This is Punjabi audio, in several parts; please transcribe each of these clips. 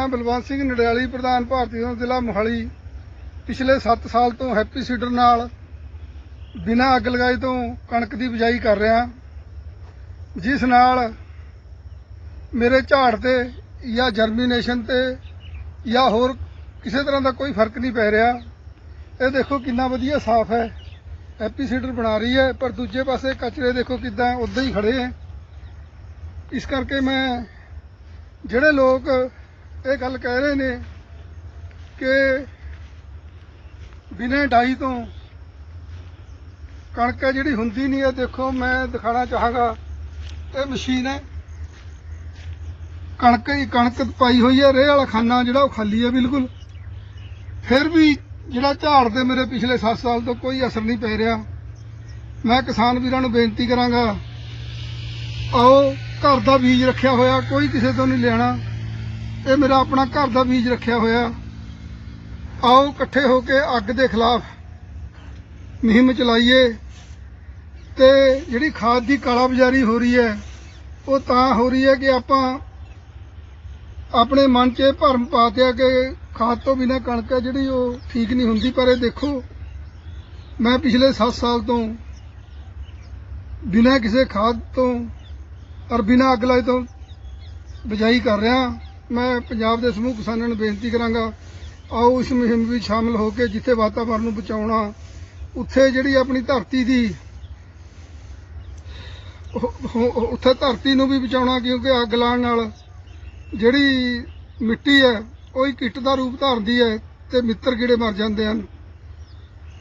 ਮੈਂ ਬਲਵੰਤ ਸਿੰਘ ਨਡਿਆਲੀ, ਪ੍ਰਧਾਨ ਭਾਰਤੀ ਜਨਤਾ ਜ਼ਿਲ੍ਹਾ ਮੋਹਾਲੀ, ਪਿਛਲੇ 7 ਸਾਲ ਤੋਂ ਹੈਪੀ ਸੀਡਰ ਨਾਲ ਬਿਨਾਂ ਅੱਗ ਲਗਾਈ ਤੋਂ ਕਣਕ ਦੀ ਬਿਜਾਈ ਕਰ ਰਿਹਾ। ਜਿਸ ਨਾਲ ਮੇਰੇ ਝਾੜ ਤੇ ਜਾਂ ਜਰਮੀਨੇਸ਼ਨ ਤੇ ਜਾਂ ਹੋਰ ਕਿਸੇ ਤਰ੍ਹਾਂ ਦਾ ਕੋਈ ਫ਼ਰਕ ਨਹੀਂ ਪੈ ਰਿਹਾ। ਇਹ ਦੇਖੋ ਕਿੰਨਾ ਵਧੀਆ ਸਾਫ਼ ਹੈ। ਹੈਪੀ ਸੀਡਰ ਬਣਾ ਰਹੀ ਹੈ, ਪਰ ਦੂਜੇ ਪਾਸੇ ਕਚਰੇ ਦੇਖੋ ਕਿਦਾਂ ਉਦਾਂ ਹੀ ਖੜੇ ਹੈ। ਇਸ ਕਰਕੇ ਮੈਂ ਜਿਹੜੇ ਲੋਕ ਇਹ ਗੱਲ ਕਹਿ ਰਹੇ ਨੇ ਕਿ ਬਿਨਾਂ ਡਾਈ ਤੋਂ ਕਣਕ ਹੈ ਜਿਹੜੀ ਹੁੰਦੀ ਨਹੀਂ ਹੈ। ਦੇਖੋ, ਮੈਂ ਦਿਖਾਣਾ ਚਾਹਾਂਗਾ, ਇਹ ਮਸ਼ੀਨ ਹੈ। ਕਣਕ ਹੀ ਕਣਕ ਪਾਈ ਹੋਈ ਹੈ। ਰੇਹ ਵਾਲਾ ਖਾਨਾ ਜਿਹੜਾ ਉਹ ਖਾਲੀ ਹੈ ਬਿਲਕੁਲ। ਫਿਰ ਵੀ ਜਿਹੜਾ ਝਾੜ ਤੇ ਮੇਰੇ ਪਿਛਲੇ 7 ਸਾਲ ਤੋਂ ਕੋਈ ਅਸਰ ਨਹੀਂ ਪੈ ਰਿਹਾ। ਮੈਂ ਕਿਸਾਨ ਵੀਰਾਂ ਨੂੰ ਬੇਨਤੀ ਕਰਾਂਗਾ, ਆਓ ਘਰ ਦਾ ਬੀਜ ਰੱਖਿਆ ਹੋਇਆ, ਕੋਈ ਕਿਸੇ ਤੋਂ ਨਹੀਂ ਲੈਣਾ। ਇਹ ਮੇਰਾ ਆਪਣਾ ਘਰ ਦਾ ਬੀਜ ਰੱਖਿਆ ਹੋਇਆ। ਆਓ ਇਕੱਠੇ ਹੋ ਕੇ ਅੱਗ ਦੇ ਖਿਲਾਫ ਮੁਹਿੰਮ ਚਲਾਈਏ ਤੇ ਜਿਹੜੀ ਖਾਦ ਦੀ ਕਾਲਾ ਕਾਲਾਬਾਜ਼ਾਰੀ ਹੋ ਰਹੀ ਹੈ, ਉਹ ਤਾਂ ਹੋ ਰਹੀ ਹੈ ਕਿ ਆਪਾਂ ਆਪਣੇ ਮਨ 'ਚ ਇਹ ਭਰਮ ਪਾਤਿਆ ਕਿ ਖਾਦ ਤੋਂ ਬਿਨਾਂ ਕਣਕ ਹੈ ਜਿਹੜੀ ਉਹ ਠੀਕ ਨਹੀਂ ਹੁੰਦੀ। ਪਰ ਇਹ ਦੇਖੋ, ਮੈਂ ਪਿਛਲੇ 7 ਸਾਲ ਤੋਂ ਬਿਨਾਂ ਕਿਸੇ ਖਾਦ ਤੋਂ ਔਰ ਬਿਨਾਂ ਅੱਗ ਲਾਏ ਤੋਂ ਬਿਜਾਈ ਕਰ ਰਿਹਾ। ਮੈਂ ਪੰਜਾਬ ਦੇ ਸਮੂਹ ਕਿਸਾਨਾਂ ਨੂੰ ਬੇਨਤੀ ਕਰਾਂਗਾ, ਆਓ ਇਸ ਮੁਹਿੰਮ ਵਿੱਚ ਸ਼ਾਮਲ ਹੋ ਕੇ ਜਿੱਥੇ ਵਾਤਾਵਰਣ ਨੂੰ ਬਚਾਉਣਾ, ਉੱਥੇ ਜਿਹੜੀ ਆਪਣੀ ਧਰਤੀ ਦੀ ਉੱਥੇ ਧਰਤੀ ਨੂੰ ਵੀ ਬਚਾਉਣਾ ਕਿਉਂਕਿ ਅੱਗ ਲਾਉਣ ਨਾਲ ਜਿਹੜੀ ਮਿੱਟੀ ਹੈ, ਉਹ ਹੀ ਕਿੱਟ ਦਾ ਰੂਪ ਧਾਰਦੀ ਹੈ ਤੇ ਮਿੱਤਰ ਕੀੜੇ ਮਰ ਜਾਂਦੇ ਹਨ।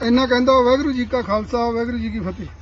ਇੰਨਾ ਕਹਿੰਦਾ ਵਾਹਿਗੁਰੂ ਜੀ ਕਾ ਖਾਲਸਾ, ਵਾਹਿਗੁਰੂ ਜੀ ਕੀ ਫਤਿਹ।